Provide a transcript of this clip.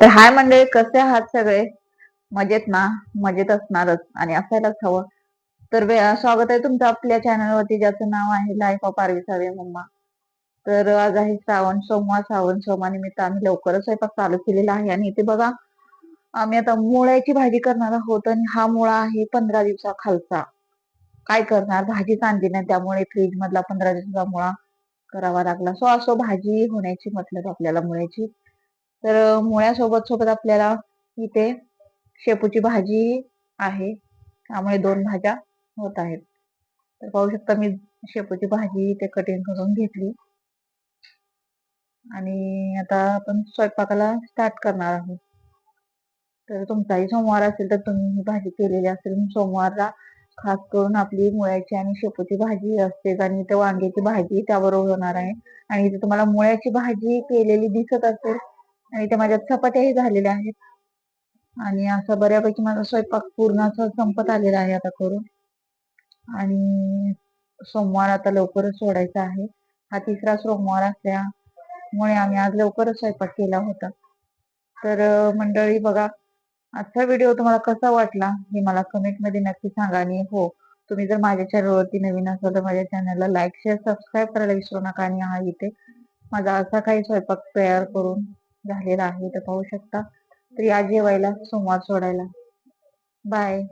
तर हाय मंडळी कसे आहात सगळे? मजेत ना? मजेत असणारच आणि असायलाच हवं. तर वे- स्वागत आहे तुमचं आपल्या चॅनलवरती ज्याचं नाव आहे life of Aarvi Sawe mamma तर आज आहे श्रावण सोमवार. श्रावण सोमानिमित्त आम्ही लवकरच स्वयंपाक चालू केलेला आहे. आणि इथे बघा आम्ही आता मुळ्याची भाजी करणार आहोत आणि हा मुळा आहे पंधरा दिवसा खालचा काय करणार? भाजीच आणली नाही त्यामुळे फ्रीज मधला पंधरा दिवसाचा मुळा करावा लागला. सो असो भाजी होण्याची मतलब आपल्याला मुळ्याची. तर मुळ्यासोबत सोबत आपल्याला इथे शेपूची भाजी आहे. त्यामुळे दोन भाज्या होत आहेत. तर पाहू शकता मी शेपूची भाजी इथे कटिंग करून घेतली. आणि आता आपण स्वयंपाकाला स्टार्ट करणार आहोत. तर तुमचाही सोमवार असेल तर तुम्ही ही भाजी केलेली असेल सोमवारला खास करून आपली मुळ्याची आणि शेपूची भाजी असते. आणि इथे वांग्याची भाजी त्याबरोबर होणार आहे. आणि इथे तुम्हाला मुळ्याची भाजी केलेली दिसत असेल आणि ते माझ्या चपात्याही झालेल्या आहेत. आणि असं बऱ्यापैकी माझा स्वयंपाक पूर्ण असं संपत आलेला आहे आता करून. आणि सोमवार आता लवकरच सोडायचा आहे. हा तिसरा सोमवार असल्यामुळे आम्ही आज लवकरच स्वयंपाक केला होता. तर मंडळी बघा आजचा व्हिडिओ तुम्हाला कसा वाटला हे मला कमेंटमध्ये नक्की सांगा. आणि हो तुम्ही जर माझ्या चॅनलवरती नवीन असाल तर माझ्या चॅनलला लाईक शेअर सबस्क्राईब करायला विसरू नका. आणि हा इथे माझा असा काही स्वयंपाक तयार करून झालेला आहे तर पाहू शकता. तर या जेवायला सोमवार सोडायला. बाय